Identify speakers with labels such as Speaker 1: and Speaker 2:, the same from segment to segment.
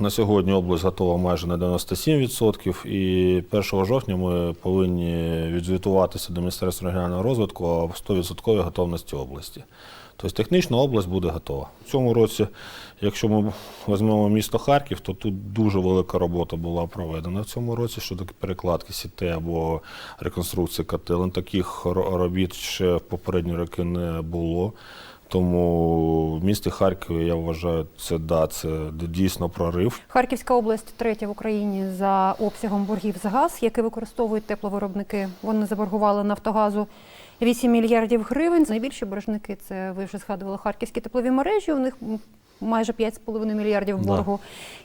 Speaker 1: На сьогодні область готова майже на 97%, і 1 жовтня ми повинні відзвітуватися до Міністерства регіонального розвитку о 100% готовності області. Тобто технічно область буде готова. В цьому році, якщо ми візьмемо місто Харків, то тут дуже велика робота була проведена в цьому році щодо перекладки сітей або реконструкції котелень. Таких робіт ще в попередні роки не було. Тому в місті Харкові я вважаю, це да, це дійсно прорив.
Speaker 2: Харківська область третя в Україні за обсягом боргів з газ, які використовують тепловиробники. Вони заборгували Нафтогазу 8 мільярдів гривень. Найбільші боржники це ви вже згадували харківські теплові мережі. У них майже 5,5 мільярдів
Speaker 1: Да.
Speaker 2: боргу.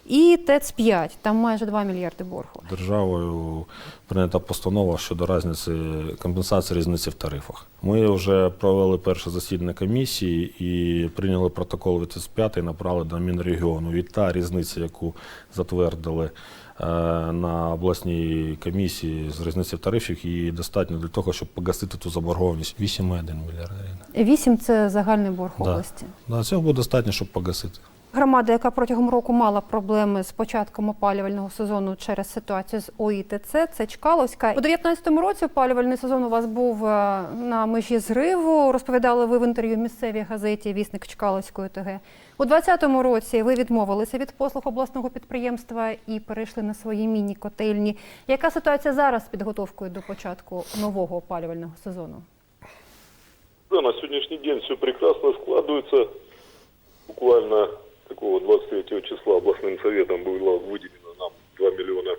Speaker 2: І ТЕЦ 5 там майже 2 мільярди боргу.
Speaker 1: Державою прийнята постанова щодо різниці компенсації різниці в тарифах. Ми вже провели перше засідання комісії і прийняли протокол від СП і направили до Мінрегіону. І та різниця, яку затвердили е, на обласній комісії з різниці тарифів, її достатньо для того, щоб погасити ту заборгованість 8,1 мільярда гривень.
Speaker 2: 8 – це загальний борг
Speaker 1: Да.
Speaker 2: області.
Speaker 1: Да, цього буде достатньо, щоб погасити.
Speaker 2: Громада, яка протягом року мала проблеми з початком опалювального сезону через ситуацію з ОІТЦ, це Чкаловська. У 2019 році опалювальний сезон у вас був е, на межі зриву. Розповідали ви в інтерв'ю місцевій газеті Вісник Чкаловської ТГ. У 2020 році ви відмовилися від послуг обласного підприємства і перейшли на свої міні-котельні. Яка ситуація зараз з підготовкою до початку нового опалювального сезону?
Speaker 3: Да, на сегодняшний день все прекрасно складывается. Буквально такого 23 числа областным советом было выделено нам 2 миллиона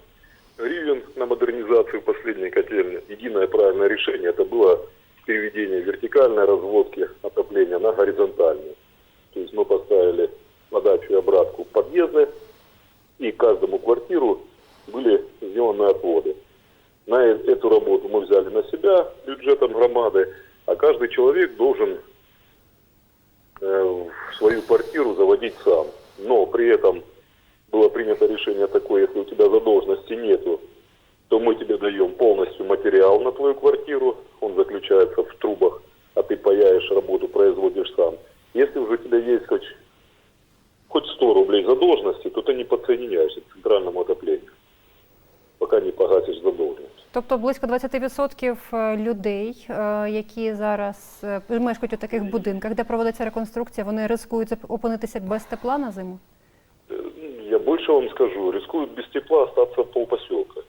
Speaker 3: гривен на модернизацию последней котельни. Единое правильное решение это было переведение вертикальной разводки отопления на горизонтальную. То есть мы поставили подачу и обратку подъезды, и каждому квартиру были сделаны отводы. На э- эту работу мы взяли на себя бюджетом громады, а каждый человек должен свою квартиру заводить сам. Но при этом было принято решение такое, если у тебя задолженности нету, то мы тебе даем полностью материал на твою квартиру, он заключается в трубах, а ты паяешь работу, производишь сам. Если уже у тебя есть хоть, хоть 100 рублей задолженности, то ты не подсоединяешься к центральному отоплению, пока не погасишь.
Speaker 2: Тобто близько 20% людей, е, які зараз е, мешкають у таких будинках, де проводиться реконструкція, вони ризикують опинитися без тепла на зиму.
Speaker 3: Я больше вам скажу, рискуют без тепла остаться полпоселка.